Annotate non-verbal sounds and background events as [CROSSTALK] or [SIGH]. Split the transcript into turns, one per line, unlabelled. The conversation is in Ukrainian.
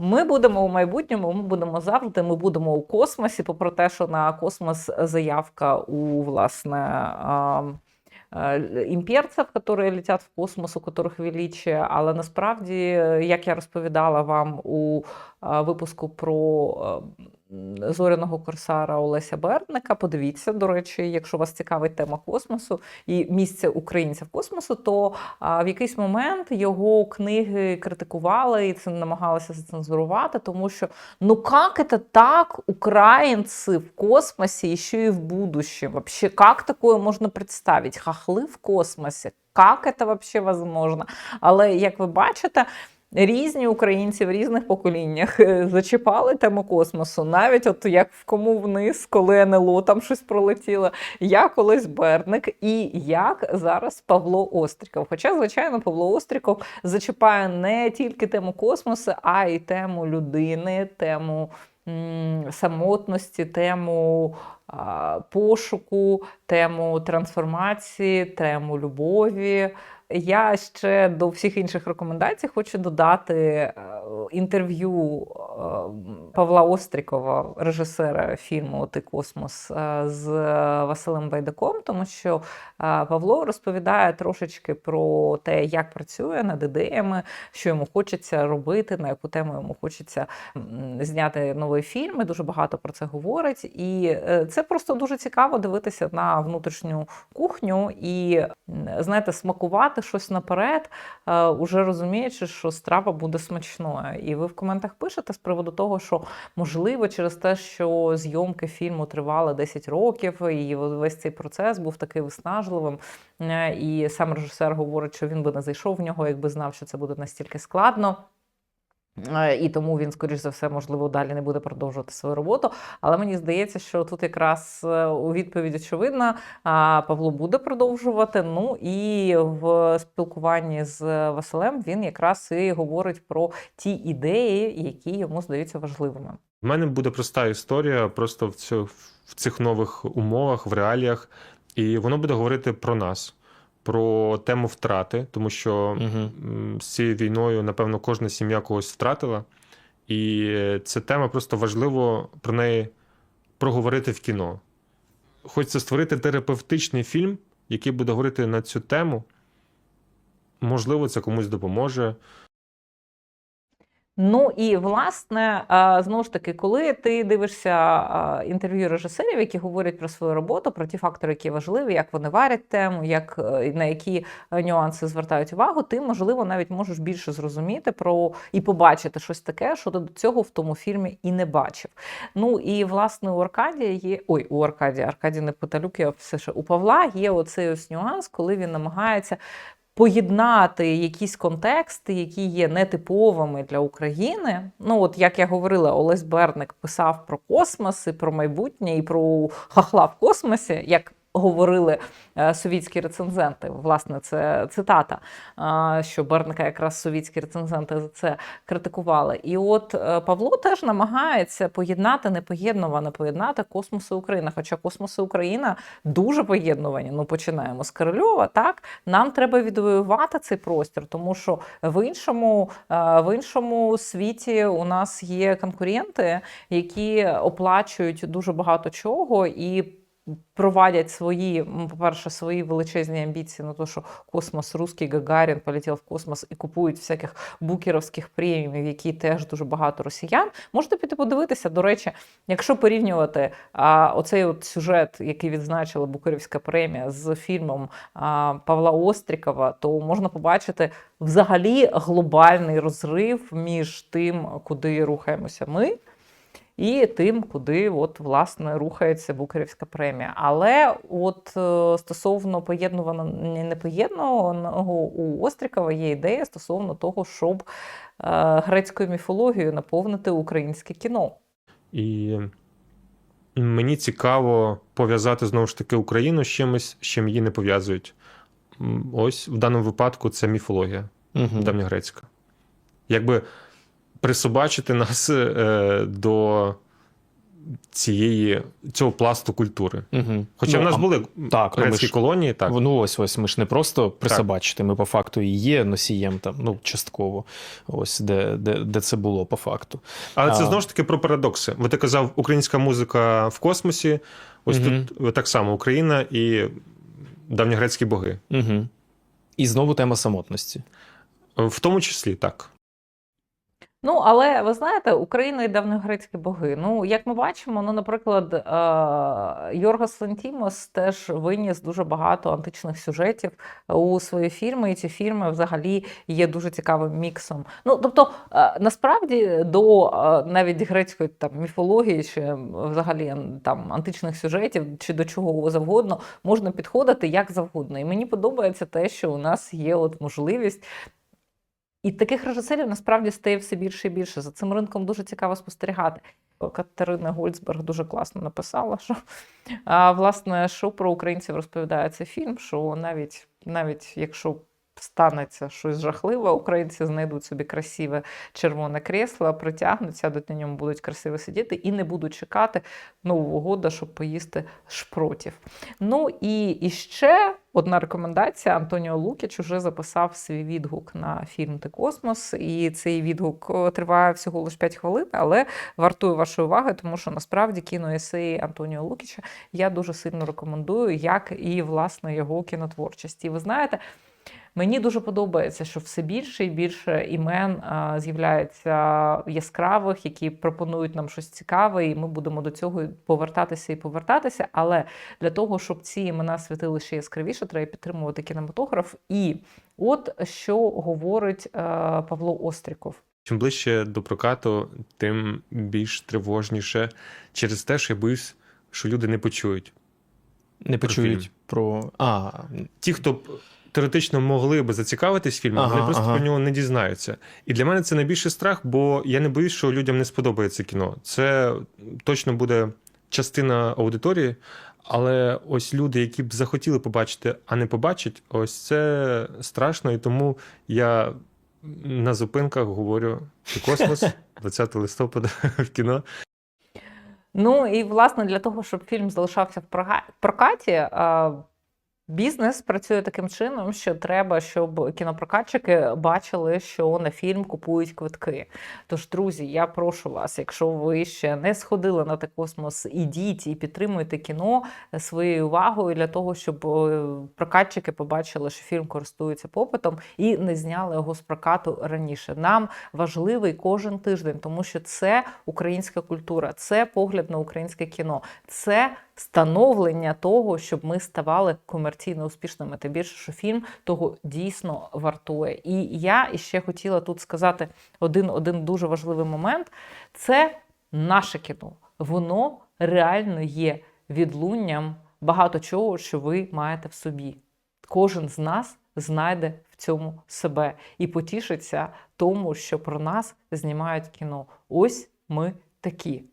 Ми будемо у майбутньому, ми будемо завжди, ми будемо у космосі, попри те, що на космос заявка у власне. Імперців, які летять в космос, у которых величие, але насправді, як я розповідала вам у випуску про зоряного корсара Олеся Бердника, подивіться, до речі, якщо вас цікавить тема космосу і місце українців космосу, то а, в якийсь момент його книги критикували і це намагалися зацензурувати, тому що ну как это так, украинцы в космосе еще и в будущем? Вообще, как такое можно представить? Хахли в космосі? Как это вообще возможно? Але як ви бачите, різні українці в різних поколіннях е, зачіпали тему космосу. Навіть от як в кому вниз, коли НЛО там щось пролетіло, я колись Берник, і як зараз Павло Остріков. Хоча, звичайно, Павло Остріков зачіпає не тільки тему космосу, а й тему людини, тему м, самотності, тему пошуку, тему трансформації, тему любові. Я ще до всіх інших рекомендацій хочу додати е, інтерв'ю е, Павла Острікова, режисера фільму Ти космос е, з Василем Байдаком, тому що Павло розповідає трошечки про те, як працює над ідеями, що йому хочеться робити, на яку тему йому хочеться зняти новий фільм. І дуже багато про це говорить. І це просто дуже цікаво дивитися на внутрішню кухню і знаєте, смакувати щось наперед, е, уже розуміючи, що страва буде смачною. І ви в коментах пишете з приводу того, що можливо через те, що зйомки фільму тривали 10 років, і весь цей процес був такий виснажливим. е, І сам режисер говорить, що він би не зайшов в нього, якби знав, що це буде настільки складно. Е, І тому він, скоріш за все, можливо, далі не буде продовжувати свою роботу. Але мені здається, що тут якраз е, у відповідь очевидна, Павло буде продовжувати. Ну і в спілкуванні з Василем він якраз і говорить про ті ідеї, які йому здаються важливими.
В мене буде проста історія просто в цих нових умовах, в реаліях, і воно буде говорити про нас, про тему втрати, тому що
Угу.
з цією війною, напевно, кожна сім'я когось втратила. І ця тема просто важливо про неї проговорити в кіно. Хочеться створити терапевтичний фільм, який буде говорити на цю тему. Можливо, це комусь допоможе.
Ну і власне, знову ж таки, коли ти дивишся інтерв'ю режисерів, які говорять про свою роботу, про ті фактори, які важливі, як вони варять тему, як е, на які е, нюанси звертають увагу, ти можливо навіть можеш більше зрозуміти про і побачити щось таке, що ти до цього в тому фільмі і не бачив. Ну і власне у Аркадія є ой, у Аркадія, Аркадій не Поталюк, я все ще у Павла є оцей ось нюанс, коли він намагається поєднати якісь контексти, які є нетиповими для України. Ну, от як я говорила, Олесь Берник писав про космос і про майбутнє, і про хахла в космосі, як говорили е, совітські рецензенти. Власне, це цитата, е, що Берника якраз совітські рецензенти за це критикували. І от е, Павло теж намагається поєднати непоєднуване, поєднати космос і Україна. Хоча космос і Україна дуже поєднувані. Ну, починаємо з Корольова, так? Нам треба відвоювати цей простір, тому що в іншому, в іншому світі у нас є конкуренти, які оплачують дуже багато чого і. Проводять свої, по-перше, свої величезні амбіції на те, що космос, русський Гагарін полетів в космос і купують всяких букеровських премій, які теж дуже багато росіян. Можете піти подивитися. До речі, якщо порівнювати а, оцей от сюжет, який відзначила Букерівська премія з фільмом а, Павла Острікова, то можна побачити взагалі глобальний розрив між тим, куди рухаємося ми. І тим, куди от, власне рухається Букерівська премія. Але от е, стосовно поєднуваного непоєднуваного у Острікова є ідея стосовно того, щоб е, грецькою міфологією наповнити українське кіно.
І мені цікаво пов'язати знову ж таки Україну з чимось, з чим її не пов'язують. Ось в даному випадку це міфологія
Угу.
давньогрецька. Якби присобачити нас е, до цієї, цього пласту культури.
Угу.
Хоча в нас були
так, ну,
грецькі
ж-
колонії, так.
Ну ось ось ми ж не просто присобачити, ми по факту і є носієм там, ну частково, ось де, де, де це було по факту.
Але це знову ж таки про парадокси. Ви ти казав, українська музика в космосі. Ось
Мгм.
тут так само Україна і давньогрецькі боги.
Угу. І знову тема самотності.
В тому числі так.
Ну, але ви знаєте, Україна і давньогрецькі боги. Ну, як ми бачимо, ну, наприклад, е, Йоргос Лантімос теж виніс дуже багато античних сюжетів у свої фільми, і ці фільми взагалі є дуже цікавим міксом. Ну, тобто, е, насправді до е, навіть грецької там міфології, чи взагалі там античних сюжетів, чи до чого завгодно, можна підходити як завгодно. І мені подобається те, що у нас є от можливість. І таких режисерів насправді стає все більше і більше. За цим ринком дуже цікаво спостерігати. Катерина Гольцберг дуже класно написала, що а, власне, що про українців розповідає цей фільм, що навіть, навіть якщо станеться щось жахливе, українці знайдуть собі красиве червоне крісло, притягнуться, до ньому будуть красиво сидіти і не будуть чекати Нового года, щоб поїсти шпротів. Ну і, і ще одна рекомендація: Антоніо Лукіч уже записав свій відгук на фільм Ти Космос, і цей відгук триває всього лише 5 хвилин, але вартує вашої уваги, тому що насправді кіноесеї Антоніо Лукіча я дуже сильно рекомендую, як і власне його кінотворчість. І ви знаєте. Мені дуже подобається, що все більше і більше імен а, з'являється яскравих, які пропонують нам щось цікаве, і ми будемо до цього повертатися і повертатися. Але для того, щоб ці імена світили ще яскравіше, треба підтримувати кінематограф. І от що говорить е, Павло Остріков.
Чим ближче до прокату, тим більш тривожніше через те, що я боюсь, що люди не почують.
Не почують
фільм.
про. А,
Ті, хто теоретично могли би зацікавитись фільмом,
Ага,
вони просто
ага.
про нього не дізнаються. І для мене це найбільший страх, бо я не боюсь, що людям не сподобається кіно. Це точно буде частина аудиторії. Але ось люди, які б захотіли побачити, а не побачать, ось це страшно. І тому я на зупинках говорю: «Ти космос, [LAUGHS] 20 листопада [LAUGHS] в кіно.
Ну і власне для того, щоб фільм залишався в прокаті. Бізнес працює таким чином, що треба, щоб кінопрокатчики бачили, що на фільм купують квитки. Тож, друзі, я прошу вас, якщо ви ще не сходили на «Ти космос, ідіть і підтримуйте кіно своєю увагою для того, щоб е, прокатчики побачили, що фільм користується попитом і не зняли його з прокату раніше. Нам важливий кожен тиждень, тому що це українська культура, це погляд на українське кіно, це становлення того, щоб ми ставали комерційно успішними. Тим більше, що фільм того дійсно вартує. І я іще хотіла тут сказати один, один дуже важливий момент: це наше кіно. Воно реально є відлунням багато чого, що ви маєте в собі. Кожен з нас знайде в цьому себе і потішиться тому, що про нас знімають кіно. Ось ми такі.